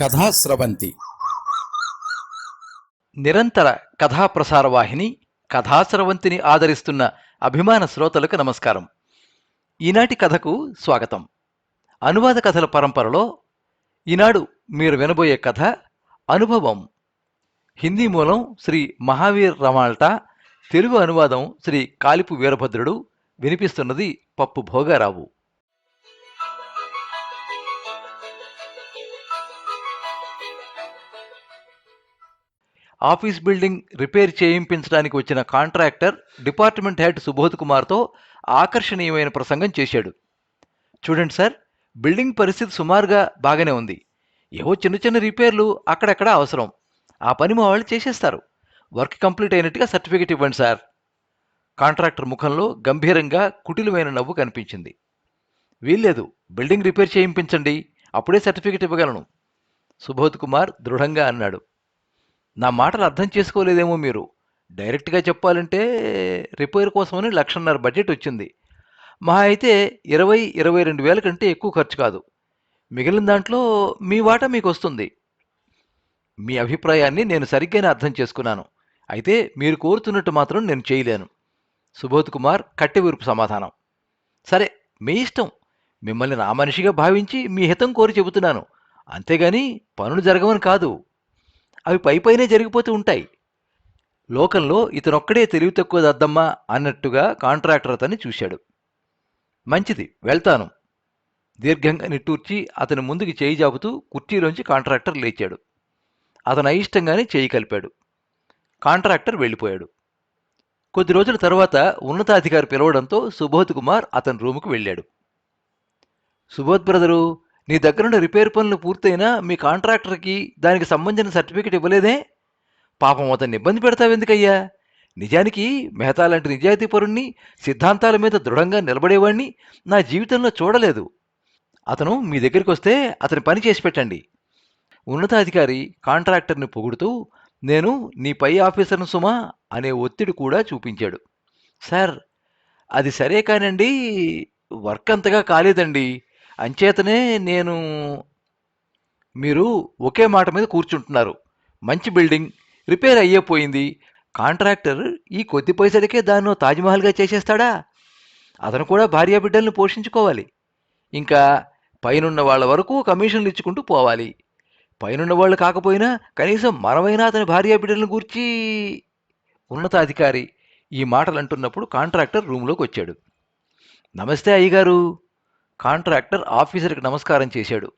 కథాస్రవంతి నిరంతర కథాప్రసార వాహిని కథాస్రవంతిని ఆదరిస్తున్న అభిమాన శ్రోతలకు నమస్కారం. ఈనాటి కథకు స్వాగతం. అనువాద కథల పరంపరలో ఈనాడు మీరు వినబోయే కథ అనుభవం. హిందీ మూలం శ్రీ మహావీర్ రమాల్టా తెలుగు అనువాదం Shri Kalipu Veerabhadrudu వినిపిస్తున్నది Pappu Bhogarao. Office building repair చేయింపించడానికి వచ్చిన కాంట్రాక్టర్ డిపార్ట్మెంట్ హెడ్ సుబోధ్ కుమార్తో ఆకర్షణీయమైన ప్రసంగం చేశాడు. చూడండి సార్ బిల్డింగ్ పరిస్థితి సుమారుగా బాగానే ఉంది. ఏవో చిన్న చిన్న రిపేర్లు అక్కడక్కడ అవసరం. ఆ పని మా వాళ్ళు చేసేస్తారు. వర్క్ కంప్లీట్ అయినట్టుగా సర్టిఫికెట్ ఇవ్వండి సార్. కాంట్రాక్టర్ ముఖంలో గంభీరంగా కుటిలమైన నవ్వు కనిపించింది. వీల్లేదు బిల్డింగ్ రిపేర్ చేయింపించండి. అప్పుడే సర్టిఫికెట్ ఇవ్వగలను. సుబోధ్ కుమార్ దృఢంగా అన్నాడు. నా మాటలు అర్థం చేసుకోలేదేమో మీరు. డైరెక్ట్గా చెప్పాలంటే రిపేర్ కోసమని లక్షన్నర బడ్జెట్ వచ్చింది. మహా అయితే ఇరవై ఇరవై రెండు వేల కంటే ఎక్కువ ఖర్చు కాదు. మిగిలిన దాంట్లో మీ వాటా మీకు వస్తుంది. మీ అభిప్రాయాన్ని నేను సరిగ్గానే అర్థం చేసుకున్నాను. అయితే మీరు కోరుతున్నట్టు మాత్రం నేను చేయలేను. సుబోధ్ కుమార్ కట్టెవిరుపు సమాధానం. సరే మీ ఇష్టం. మిమ్మల్ని నా మనిషిగా భావించి మీ హితం కోరి చెబుతున్నాను. అంతేగాని పనులు జరగవని కాదు. అవి పై పైనే జరిగిపోతూ ఉంటాయి. లోకంలో ఇతనొక్కడే తెలివి తక్కువ దద్దమ్మా అన్నట్టుగా కాంట్రాక్టర్ అతన్ని చూశాడు. మంచిది వెళ్తాను. దీర్ఘంగా నిట్టూర్చి అతని ముందుకి చేయి జాపుతూ కుర్చీలోంచి కాంట్రాక్టర్ లేచాడు. అతను అయిష్టంగానే చేయి కలిపాడు. కాంట్రాక్టర్ వెళ్ళిపోయాడు. కొద్ది రోజుల తర్వాత ఉన్నతాధికారి పిలవడంతో సుబోధ్ కుమార్ అతని రూముకు వెళ్ళాడు. సుబోధ్ బ్రదరు నీ దగ్గరుండి రిపేర్ పనులు పూర్తయినా మీ కాంట్రాక్టర్కి దానికి సంబంధించిన సర్టిఫికెట్ ఇవ్వలేదే? పాపం అతన్ని ఇబ్బంది పెడతావెందుకయ్యా నిజానికి మెహతా లాంటి నిజాయితీ పరుణ్ణి సిద్ధాంతాల మీద దృఢంగా నిలబడేవాణ్ణి నా జీవితంలో చూడలేదు. అతను మీ దగ్గరికి వస్తే అతని పని చేసి పెట్టండి. ఉన్నతాధికారి కాంట్రాక్టర్ని పొగుడుతూ నేను నీ పై ఆఫీసర్ను సుమా అనే ఒత్తిడి కూడా చూపించాడు. సార్ అది సరే కానండి వర్క్ అంతగా కాలేదండి. అంచేతనే నేను మీరు ఒకే మాట మీద కూర్చుంటున్నారు. మంచి బిల్డింగ్ రిపేర్ అయ్యేపోయింది కాంట్రాక్టర్ ఈ కొద్ది పైసలకే దాన్ని తాజ్మహల్గా చేసేస్తాడా? అతను కూడా భార్య బిడ్డల్ని పోషించుకోవాలి. ఇంకా పైనున్న వాళ్ళ వరకు కమిషన్లు ఇచ్చుకుంటూ పోవాలి. పైనున్న వాళ్ళు కాకపోయినా కనీసం మనమైనా అతని భార్యా బిడ్డలను గూర్చి ఉన్నతాధికారి ఈ మాటలు అంటున్నప్పుడు కాంట్రాక్టర్ రూమ్లోకి వచ్చాడు. నమస్తే అయ్యగారు. కాంట్రాక్టర్ ఆఫీసర్కి నమస్కారం చేశాడు.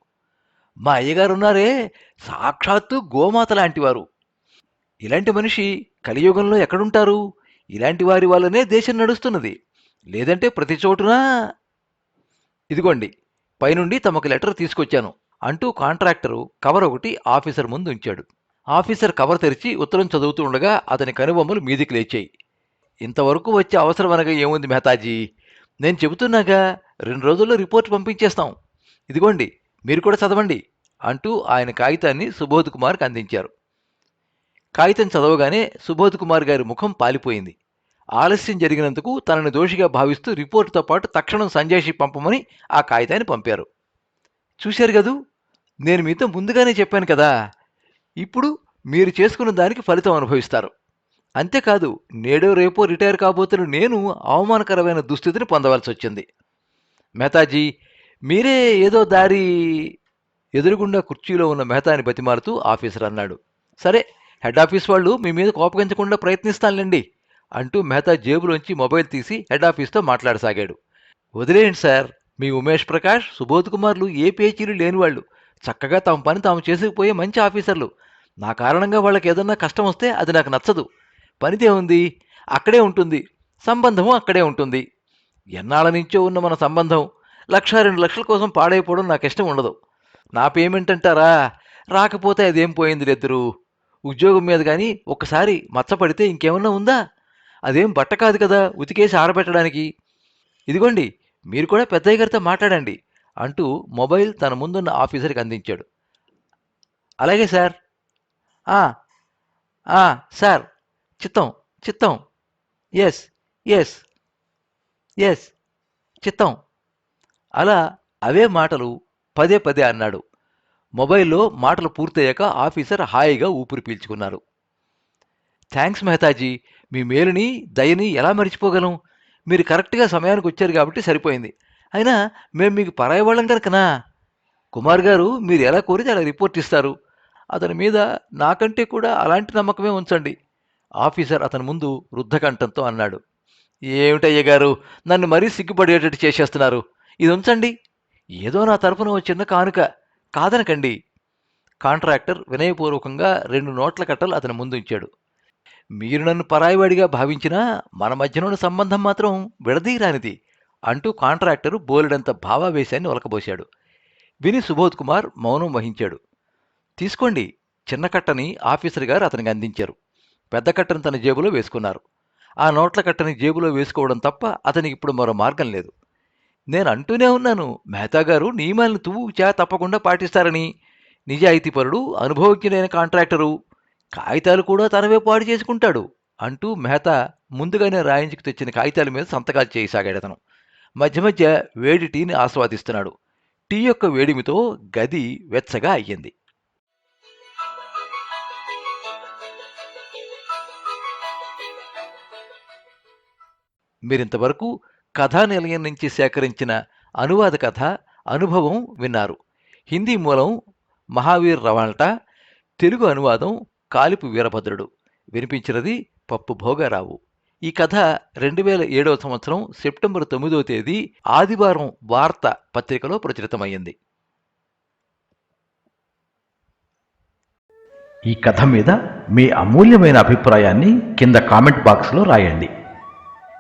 మా అయ్యగారు ఉన్నారే సాక్షాత్తు గోమాత లాంటివారు. ఇలాంటి మనిషి కలియుగంలో ఎక్కడుంటారు? ఇలాంటి వారి వల్లనే దేశం నడుస్తున్నది. లేదంటే ప్రతి చోటున? ఇదిగోండి పైనుండి తమకు లెటర్ తీసుకొచ్చాను అంటూ కాంట్రాక్టరు కవర్ ఒకటి ఆఫీసర్ ముందు ఉంచాడు. ఆఫీసర్ కవర్ తెరిచి ఉత్తరం చదువుతూ ఉండగా అతని కనుబొమ్మలు మీదికి లేచాయి. ఇంతవరకు వచ్చే అవసరం అనగా ఏముంది మెహతాజీ నేను చెబుతున్నాగా రెండు రోజుల్లో రిపోర్ట్ పంపించేస్తాం. ఇదిగోండి మీరు కూడా చదవండి అంటూ ఆయన కాగితాన్ని సుబోధ్ కుమార్కి అందించారు. కాగితం చదవగానే సుబోధ్ కుమార్ గారి ముఖం పాలిపోయింది. ఆలస్యం జరిగినందుకు తనని దోషిగా భావిస్తూ రిపోర్టుతో పాటు తక్షణం సంజయ్షి పంపమని ఆ కాగితాన్ని పంపారు. చూశారు కదూ? నేను మీతో ముందుగానే చెప్పాను కదా ఇప్పుడు మీరు చేసుకున్న దానికి ఫలితం అనుభవిస్తారు. అంతేకాదు నేడో రేపో రిటైర్ కాబోతున్న నేను అవమానకరమైన దుస్థితిని పొందవలసి వచ్చింది. మెహతాజీ మీరే ఏదో దారి ఎదురుగుండా కుర్చీలో ఉన్న మెహతాని బతిమారుతూ ఆఫీసర్ అన్నాడు. సరే హెడ్ ఆఫీస్ వాళ్ళు మీ మీద కోపగించకుండా ప్రయత్నిస్తానులేండి అంటూ మెహతా జేబులోంచి మొబైల్ తీసి హెడ్ ఆఫీస్తో మాట్లాడసాగాడు. వదిలేయండి సార్ మీ ఉమేష్ ప్రకాష్ సుబోధ్ కుమార్లు ఏ పేచీలు లేనివాళ్ళు. చక్కగా తమ పని తాము చేసుకుపోయే మంచి ఆఫీసర్లు. నా కారణంగా వాళ్ళకి ఏదన్నా కష్టం వస్తే అది నాకు నచ్చదు. పనిదే ఉంది అక్కడే ఉంటుంది. సంబంధము అక్కడే ఉంటుంది. ఎన్నాళ్ళ నుంచో ఉన్న మన సంబంధం. లక్ష రెండు లక్షల కోసం పాడైపోవడం నాకు ఇష్టం ఉండదు. నా పేమెంట్ అంటారా? రాకపోతే అదేం పోయింది లేద్దరు ఉద్యోగం మీద కానీ ఒక్కసారి మచ్చపడితే ఇంకేమన్నా ఉందా? అదేం బట్ట కాదు కదా ఉతికేసి ఆరబెట్టడానికి. ఇదిగోండి మీరు కూడా పెద్దయ్య గారితో మాట్లాడండి అంటూ మొబైల్ తన ముందున్న ఆఫీసర్కి అందించాడు. అలాగే సార్. సార్. చిత్తం చిత్తం. Yes yes. ఎస్ చిత్తం. అలా అవే మాటలు పదే పదే అన్నాడు. మొబైల్లో మాటలు పూర్తయ్యాక ఆఫీసర్ హాయిగా ఊపిరి పీల్చుకున్నారు. థ్యాంక్స్ మెహతాజీ మీ మేలుని దయని ఎలా మర్చిపోగలం? మీరు కరెక్ట్గా సమయానికి వచ్చారు కాబట్టి సరిపోయింది. అయినా మేము మీకు పరాయి వాళ్ళం కనుకనా? కుమార్ గారు మీరు ఎలా కోరితే అలా రిపోర్ట్ ఇస్తారు. అతని మీద నాకంటే కూడా అలాంటి నమ్మకమే ఉంచండి ఆఫీసర్ అతని ముందు వృద్ధకంఠంతో అన్నాడు. ఏమిటయ్య గారు? నన్ను మరీ సిగ్గుపడేటట్టు చేసేస్తున్నారు. ఇది ఉంచండి. ఏదో నా తరపున ఓ చిన్న కానుక. కాదనకండి. కాంట్రాక్టర్ వినయపూర్వకంగా రెండు నోట్ల కట్టలు అతని ముందుంచాడు మీరు నన్ను పరాయివాడిగా భావించినా మన మధ్యనున్న సంబంధం మాత్రం విడదీరానిది అంటూ కాంట్రాక్టరు బోలెడంత భావావేశాన్ని ఒలకబోశాడు. విని సుబోధ్ కుమార్ మౌనం వహించాడు. తీసుకోండి. చిన్న కట్టని ఆఫీసర్ గారు అతనికి అందించారు. పెద్ద కట్టను తన జేబులో వేసుకున్నారు. ఆ నోట్ల కట్టని జేబులో వేసుకోవడం తప్ప అతనికి ఇప్పుడు మరో మార్గం లేదు. నేను అంటూనే ఉన్నాను మెహతా గారు నియమాలను తువ్వు చా తప్పకుండా పాటిస్తారని. నిజాయితీపరుడు అనుభవజ్ఞుడైన కాంట్రాక్టరు. కాగితాలు కూడా తనవే పాడు చేసుకుంటాడు అంటూ మెహతా ముందుగానే రాయించుకు తెచ్చిన కాగితాల మీద సంతకాలు చేయసాగాడు అతను. మధ్య మధ్య వేడి టీని ఆస్వాదిస్తున్నాడు. టీ యొక్క వేడిమితో గది వెచ్చగా అయ్యింది. మీరింతవరకు కథానిలయం నుంచి సేకరించిన అనువాద కథ అనుభవం విన్నారు. హిందీ మూలం మహావీర్ రవాల్ట తెలుగు అనువాదం కాలిపు వీరభద్రుడు. వినిపించినది పప్పు భోగారావు. ఈ కథ రెండు వేల ఏడవ సంవత్సరం సెప్టెంబర్ తొమ్మిదవ తేదీ ఆదివారం వార్త పత్రికలో ప్రచురితమైంది ఈ కథ మీద మీ అమూల్యమైన అభిప్రాయాన్ని కింద కామెంట్ బాక్స్లో రాయండి.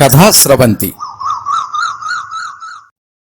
కథా స్రవంతి